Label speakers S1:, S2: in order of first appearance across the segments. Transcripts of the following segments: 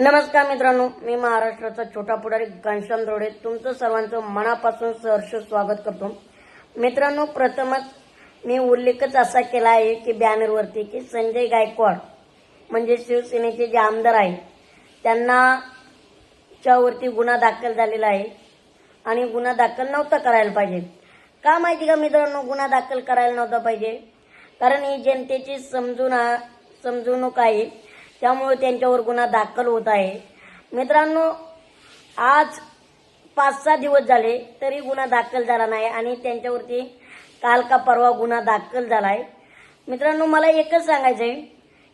S1: नमस्कार मित्रांनो मी महाराष्ट्राचा छोटा पुढारी घनश्याम धोडे तुमचं सर्वांचं मनापासून सहर्ष स्वागत करतो. मित्रांनो प्रथमच मी उल्लेखच असा केला आहे की बॅनरवरती की संजय गायकवाड म्हणजे शिवसेनेचे जे आमदार आहे त्यांना च्यावरती गुन्हा दाखल झालेला आहे आणि गुन्हा दाखल नव्हता करायला पाहिजे. का माहिती का मित्रांनो गुन्हा दाखल करायला नव्हता पाहिजे? कारण ही जनतेची समजून समजवणूक आहे. त्यामुळे त्यांच्यावर गुन्हा दाखल होत आहे. मित्रांनो आज पाच सहा दिवस झाले तरी गुन्हा दाखल झाला नाही आणि त्यांच्यावरती काल का परवा गुन्हा दाखल झाला आहे मित्रांनो मला एकच सांगायचं आहे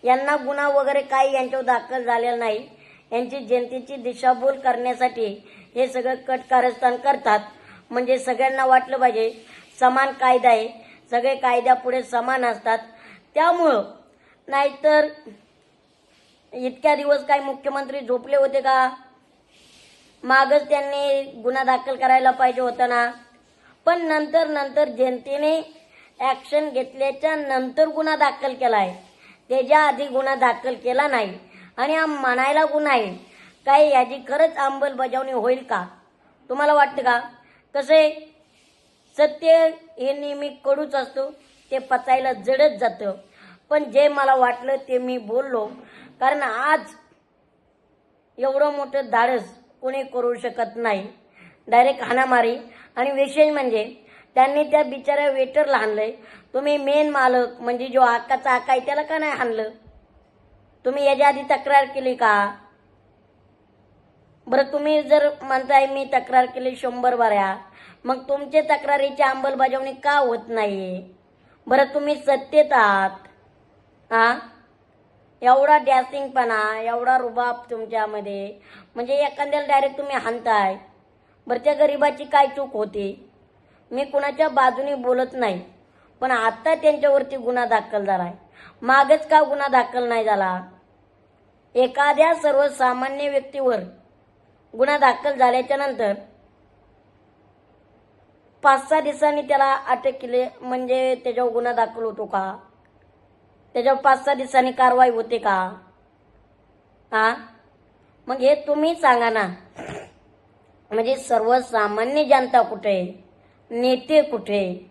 S1: यांना गुन्हा वगैरे काही यांच्यावर दाखल झालेला नाही. यांची जनतेची दिशाभूल करण्यासाठी हे सगळं कट कारस्थान करतात. म्हणजे सगळ्यांना वाटलं पाहिजे समान कायदा आहे. सगळे कायद्यापुढे समान असतात. त्यामुळं नाहीतर इतक्या दिवस काय मुख्यमंत्री झोपले होते का? मागच त्यांनी गुन्हा दाखल करायला पाहिजे होता ना. पण नंतर नंतर जनतेने ऍक्शन घेतल्याच्या नंतर गुन्हा दाखल केला आहे त्याच्या आधी गुन्हा दाखल केला नाही. आणि हा म्हणायला गुन्हा आहे. काय याची खरंच अंमलबजावणी होईल का? तुम्हाला वाटतं का? कसे सत्य हे नेहमी कडूच असतो. ते पचायला जडत जातं. पण जे मला वाटलं ते मी बोललो. कारण आज एवढं मोठं धाडस कोणी करू शकत नाही. डायरेक्ट हाणामारी. आणि विशेष म्हणजे त्यांनी त्या बिचाऱ्या वेटरला हाणलंय तुम्ही मेन मालक म्हणजे जो आकाचा आका आहे त्याला का नाही हाणलं? तुम्ही याच्या आधी तक्रार केली का? बरं तुम्ही जर म्हणताय मी तक्रार केली शंभर बऱ्या मग तुमच्या तक्रारीची अंमलबजावणी का होत नाही बरं तुम्ही सत्तेत आहात. हा? एवढा डॅसिंगपणा एवढा रुबाब तुमच्यामध्ये. म्हणजे एखाद्याला डायरेक्ट तुम्ही हाणताय. बरं त्या गरिबाची काय चूक होती? मी कुणाच्या बाजूने बोलत नाही. पण आत्ता त्यांच्यावरती गुन्हा दाखल झाला आहे मागच का गुन्हा दाखल नाही झाला? एखाद्या सर्वसामान्य व्यक्तीवर गुन्हा दाखल झाल्याच्यानंतर पाच सहा दिवसांनी त्याला अटक केली म्हणजे त्याच्यावर गुन्हा दाखल होतो का? त्याच्यावर पाच सहा दिवसांनी कारवाई होते का? हा? मग हे तुम्ही सांगा ना. म्हणजे सर्वसामान्य जनता कुठे आहे? नेते कुठे आहे?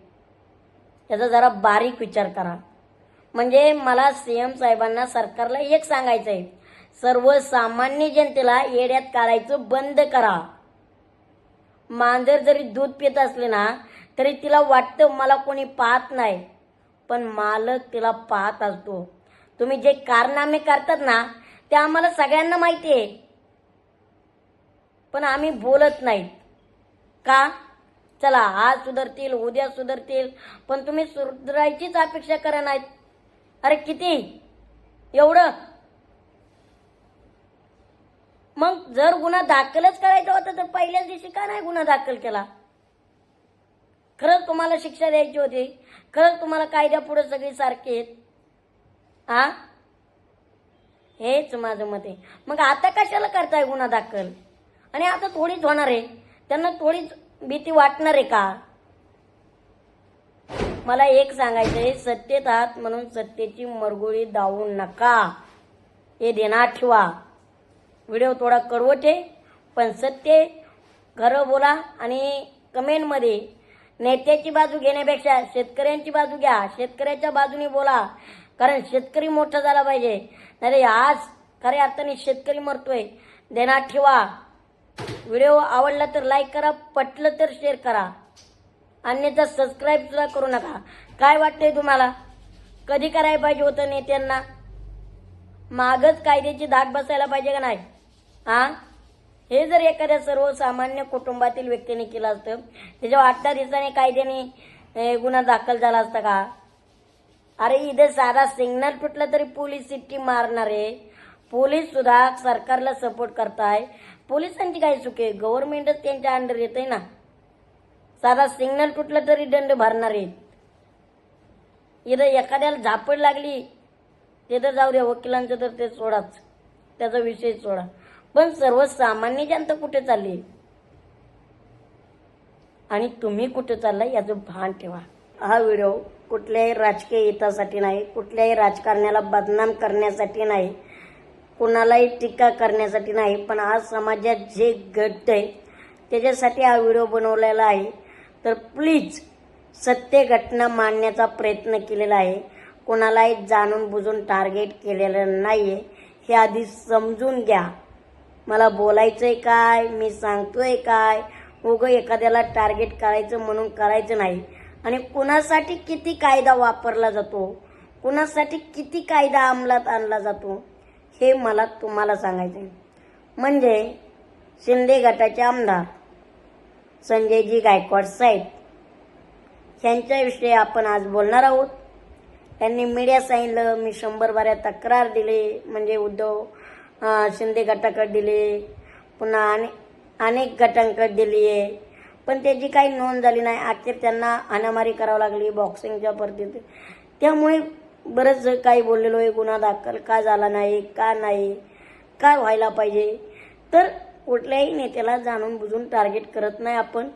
S1: याचा जरा बारीक विचार करा. म्हणजे मला सी एम साहेबांना सरकारला एक सांगायचं आहे सर्वसामान्य जनतेला येड्यात काढायचं बंद करा. मांजर जरी दूध पित असले ना तरी तिला वाटतं मला कोणी पाहत नाही. पण मालक तिला पाहत असतो. तुम्ही जे कारनामे करतात ना ते आम्हाला सगळ्यांना माहिती आहे. पण आम्ही बोलत नाहीत. का? चला आज सुधारतील उद्या सुधारतील पण तुम्ही सुधारायचीच अपेक्षा करा नाहीत. अरे किती? एवढं? मग जर गुन्हा दाखलच करायचा होता तर पहिल्याच दिवशी का नाही गुन्हा दाखल केला? खरंच तुम्हाला शिक्षा द्यायची होती? खरंच तुम्हाला कायद्यापुढे सगळे सारखे आहेत? आ? हेच माझं मत आहे. मग आता कशाला करताय गुन्हा दाखल? आणि आता थोडीच होणार आहे. त्यांना थोडीच भीती वाटणार आहे का? मला एक सांगायचं आहे सत्तेत आहात म्हणून सत्तेची मरगुळी दावू नका. हे देणार ठेवा. व्हिडिओ थोडा कडवट आहे पण सत्य खरं बोला आणि कमेंटमध्ये नेत्याची बाजू घेण्यापेक्षा शेतकऱ्यांची बाजू घ्या. शेतकऱ्याच्या बाजूने बोला. कारण शेतकरी मोठा झाला पाहिजे. नाही आज खऱ्या अर्थाने शेतकरी मरतोय. देणार ठेवा. व्हिडिओ आवडला तर लाईक करा. पटलं तर शेअर करा. अन्यथा सबस्क्राईब सुद्धा करू नका. काय वाटतंय तुम्हाला? कधी करायला पाहिजे होतं नेत्यांना? मागच कायद्याची धाक बसायला पाहिजे का नाही? हा हे जर एखाद्या सर्वसामान्य कुटुंबातील व्यक्तीने केलं असतं त्याच्यावर आठ दहा दिवसाने कायद्याने गुन्हा दाखल झाला असता का? अरे इथे साधा सिग्नल फुटला तरी पोलीस सिट्टी मारणार आहे. पोलीस सुद्धा सरकारला सपोर्ट करताय. पोलिसांची काय चूक आहे? गव्हर्नमेंटच त्यांच्या अंडर येत आहे ना. साधा सिग्नल तुटलं तरी दंड भरणार आहेत इथं एखाद्याला झापड लागली ते तर जाऊ द्या वकिलांचं तर ते सोडाच. त्याचा विषय सोडा. पण सर्वसामान्य जनता कुठे चालली? आणि तुम्ही कुठे चाललाय याचं भान ठेवा. हा व्हिडिओ कुठल्याही राजकीय हितासाठी नाही कुठल्याही राजकारण्याला बदनाम करण्यासाठी नाही कोणालाही टीका करण्यासाठी नाही पण आज समाजात जे घडतंय त्याच्यासाठी हा व्हिडिओ बनवलेला आहे. तर प्लीज सत्य घटना मांडण्याचा प्रयत्न केलेला आहे. कोणालाही जाणून बुजून टार्गेट केलेलं नाही आहे हे आधी समजून घ्या. मला बोलायचंय काय? मी सांगतोय काय? उगं एखाद्याला टार्गेट करायचं म्हणून करायचं नाही. आणि कुणासाठी किती कायदा वापरला जातो? कुणासाठी किती कायदा अंमलात आणला जातो? हे मला तुम्हाला सांगायचं आहे म्हणजे शिंदे गटाचे आमदार संजयजी गायकवाड साहेब. यांच्याविषयी आपण आज बोलणार आहोत. त्यांनी मीडिया सांगितलं मी शंभर बाऱ्या तक्रार दिली. म्हणजे उद्धव शिंदे गटाकडे दिले पुन्हा अने अनेक गटांकडे दिली. आहे पण त्याची काही नोंद झाली नाही. अखेर त्यांना हाणामारी करावी लागली बॉक्सिंगच्या परतीत त्यामुळे बरंच काही बोललेलो आहे गुन्हा दाखल का झाला नाही का नाही काय व्हायला पाहिजे? तर कुठल्याही नेत्याला जाणून बुजून टार्गेट करत नाही आपण.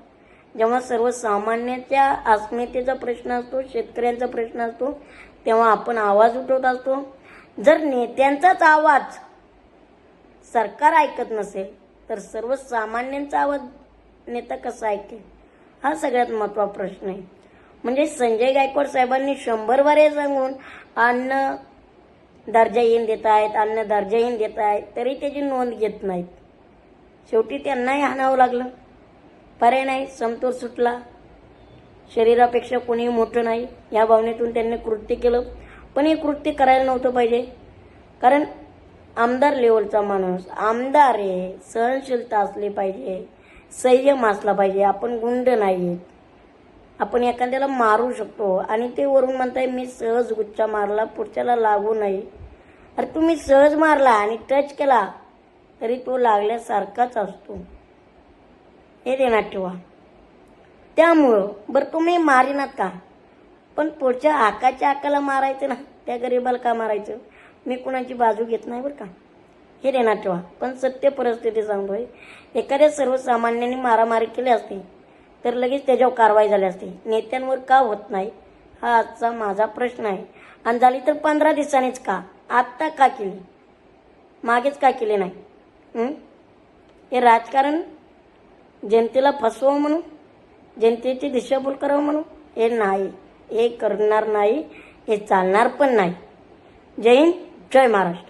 S1: जेव्हा सर्वसामान्याच्या अस्मितेचा प्रश्न असतो शेतकऱ्यांचा प्रश्न असतो तेव्हा आपण आवाज उठवत असतो. जर नेत्यांचाच आवाज सरकार ऐकत नसेल तर सर्वसामान्यांचा आवाज नेता कसा ऐकेल? हा सगळ्यात महत्त्वाचा प्रश्न आहे. म्हणजे संजय गायकवाड साहेबांनी शंभर वारे सांगून अन्न दर्जाहीन देत आहेत अन्न दर्जाहीन देत आहेत तरी त्याची नोंद घेत नाहीत. शेवटी त्यांनाही हाणावं लागलं. पर्याय नाही समतोल सुटला. शरीरापेक्षा कोणीही मोठं नाही या भावनेतून त्यांनी कृत्य केलं. पण हे कृत्य करायला नव्हतं पाहिजे. कारण आमदार लेवलचा माणूस. आमदार आहे सहनशीलता असली पाहिजे संयम असला पाहिजे. आपण गुंड नाही आपण एखाद्याला मारू शकतो आणि ते वरून म्हणताय मी सहज गुच्छा मारला पुढच्याला लागू नाही. अरे तुम्ही सहज मारला आणि टच केला तरी तो लागल्यासारखाच असतो. हे देण्यात ठेवा. त्यामुळं बरं तुम्ही मारिनात का? पण पुढच्या आकाच्या आकाला मारायचं ना त्या गरीबाला का मारायचं? मी कुणाची बाजू घेत नाही बरं का? हे देण्यात ठेवा. पण सत्य परिस्थिती सांगतोय. एखाद्या सर्वसामान्यांनी मारामारी केली असती तर लगेच त्याच्यावर कारवाई झाली असती. नेत्यांवर का होत नाही? हा आजचा माझा प्रश्न आहे. आणि झाली तर पंधरा दिवसांनीच का? आत्ता का केली? मागेच का केले नाही? हे राजकारण जनतेला फसवावं म्हणून जनतेची दिशाभूल करावं म्हणून? हे नाही. हे करणार नाही. हे चालणार पण नाही. जय हिंद. जय महाराष्ट्र.